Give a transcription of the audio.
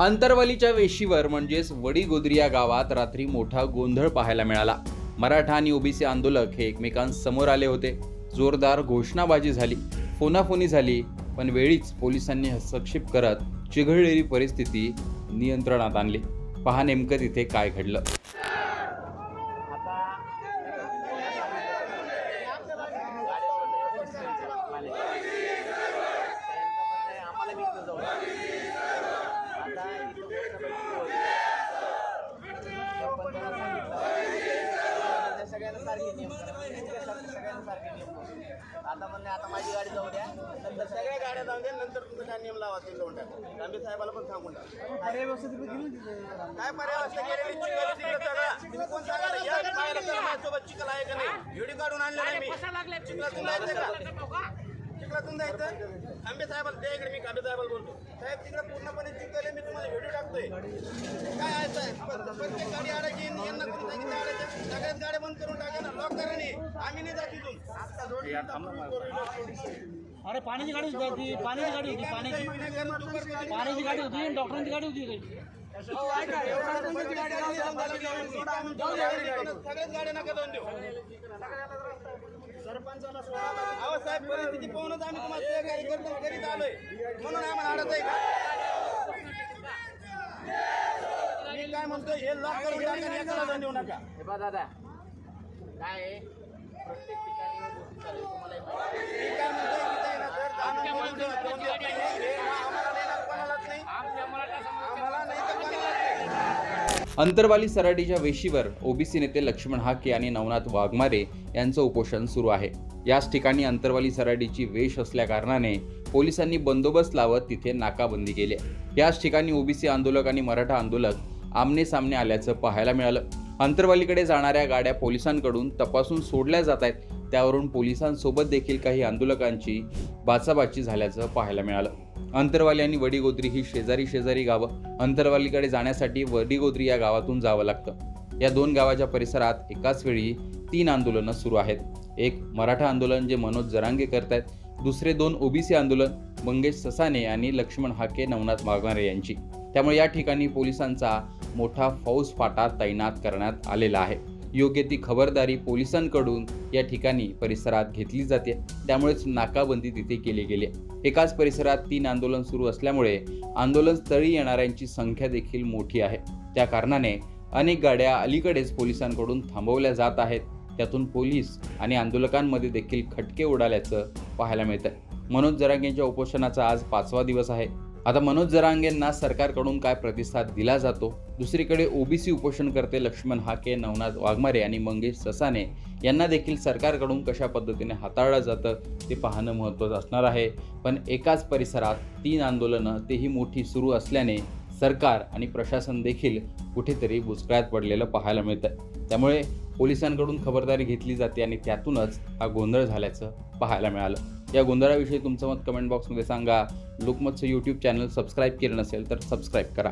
अंतरवलीच्या वेशीवर म्हणजेच वडीगोद्री या गावात रात्री मोठा गोंधळ पाहायला मिळाला. मराठा आणि ओबीसी आंदोलक हे एकमेकांसमोर आले होते. जोरदार घोषणाबाजी झाली. फोनाफोनी झाली पण वेळीच पोलिसांनी हस्तक्षेप करत चिघळलेली परिस्थिती नियंत्रणात आणली. पहा नेमकं तिथे काय घडलं आम्हाला विकलं जाऊ आता इथं पण त्याला सांगितलं त्या सगळ्यांना सारखे नियम. सगळ्यांना सारखे नियम करा. आता म्हणले आता माझी गाडी जाऊ द्या. नंतर सगळ्या गाड्या जाऊ द्या नंतर तुमचा काय नियम लावा ते लावून टाका. गांधी साहेबाला पण सांगून टाका. काय पर्याय असतं गेलेली चिखल तिकडं सगळा. तुम्ही कोण सांगायला? या पाहायला चला माझ्यासोबत चिखल आहे का नाही? व्हिडिओ काढून आणले नाही मी. चिखलातून जायचं का चिखलातून जायचं. आंबे साहेबाला त्या इकडे मी कांबे साहेबाला बोलतो. साहेब तिकडे पूर्णपणे चिखल मी तुम्हाला व्हिडिओ टाकतोय. काय आहे साहेब? प्रत्येक गाडी अडायची यांना तुम्ही सांगितलं अडायचं सगळ्याच गाड्या बंद करून टाका ना लॉक करा नाही. आम्ही नाही जात दोन अरे पाण्याची गाडी होती ती पाण्याची गाडी होती पाण्याची. पाण्याची गाडी होती डॉक्टरांची गाडी होती ती. सगळ्याच गाड्या नका देऊ. सरपंचाला परिस्थिती पाहूनच आम्ही तुम्हाला सहकार्य करतो करीत आलोय. म्हणून आम्हाला अडत आहे का? मी काय म्हणतोय हे लॉक करून टाका आणि एकाला जाऊन देऊ नका. हे बा दादा काय आहे? प्रत्येक ठिकाणी या गोष्टी चालू आहेत. तुम्हालाही माहिती आहे. मी काय म्हणतोय इथे आहे ना सर, आम्ही दोन दिवस दोन दिवस नाही. हे आम्हाला नाही ना कोणालाच नाही आम्हाला नाही तर कोणालाच नाही अंतरवाली सराटीच्या वेशीवर ओबीसी नेते लक्ष्मण हाके आणि नवनाथ वाघमारे यांचं उपोषण सुरू आहे. याच ठिकाणी अंतरवाली सराटीची वेश असल्याकारणाने पोलिसांनी बंदोबस्त लावत तिथे नाकाबंदी केली आहे. याच ठिकाणी ओबीसी आंदोलक आणि मराठा आंदोलक आमने सामने आल्याचं पाहायला मिळालं. अंतरवालीकडे जाणाऱ्या गाड्या पोलिसांकडून तपासून सोडल्या जात आहेत. त्यावरून पोलिसांसोबत देखील काही आंदोलकांची बाचाबाची झाल्याचं पाहायला मिळालं. अंतरवाली आणि वडीगोद्री ही शेजारी शेजारी गावं. अंतरवालीकडे जाण्यासाठी वडीगोद्री या गावातून जावं लागतं. या दोन गावाच्या परिसरात एकाच वेळी तीन आंदोलनं सुरू आहेत. एक मराठा आंदोलन जे मनोज जरांगे करतायत. दुसरे दोन ओबीसी आंदोलन मंगेश ससाने आणि लक्ष्मण हाके नवनाथ वाघमारे यांची. त्यामुळे या ठिकाणी पोलिसांचा मोठा फौज फाटा तैनात करण्यात आलेला आहे. योग्य ती खबरदारी पोलिसांकडून या ठिकाणी परिसरात घेतली जाते. त्यामुळेच नाकाबंदी तिथे केली गेली. आहे. एकाच परिसरात तीन आंदोलन सुरू असल्यामुळे आंदोलनस्थळी येणाऱ्यांची संख्या देखील मोठी आहे. त्या कारणाने अनेक गाड्या अलीकडेच पोलिसांकडून थांबवल्या जात आहेत. त्यातून पोलीस आणि आंदोलकांमध्ये देखील खटके उडाल्याचं पाहायला मिळतं मनोज जरांगेंच्या उपोषणाचा आज पाचवा दिवस आहे. आता मनोज जरांगेंना सरकारकडून काय प्रतिसाद दिला जातो? दुसरीकडे ओबीसी उपोषणकर्ते लक्ष्मण हाके नवनाथ वाघमारे आणि मंगेश ससाने यांना देखील सरकारकडून कशा पद्धतीने हाताळलं जातं ते पाहणं महत्त्वाचं असणार आहे. पण एकाच परिसरात तीन आंदोलनं तेही मोठी सुरू असल्याने सरकार आणि प्रशासन देखील कुठेतरी बुचकळ्यात पडलेलं पाहायला मिळतं त्यामुळे पोलिसांकडून खबरदारी घेतली जाते आणि त्यातूनच हा गोंधळ झाल्याचं पाहायला मिळालं. या गोंधळाविषयी तुमचं मत कमेंट बॉक्समध्ये सांगा. लोकमतचं यूट्यूब चॅनल सबस्क्राईब केलं नसेल तर सबस्क्राईब करा.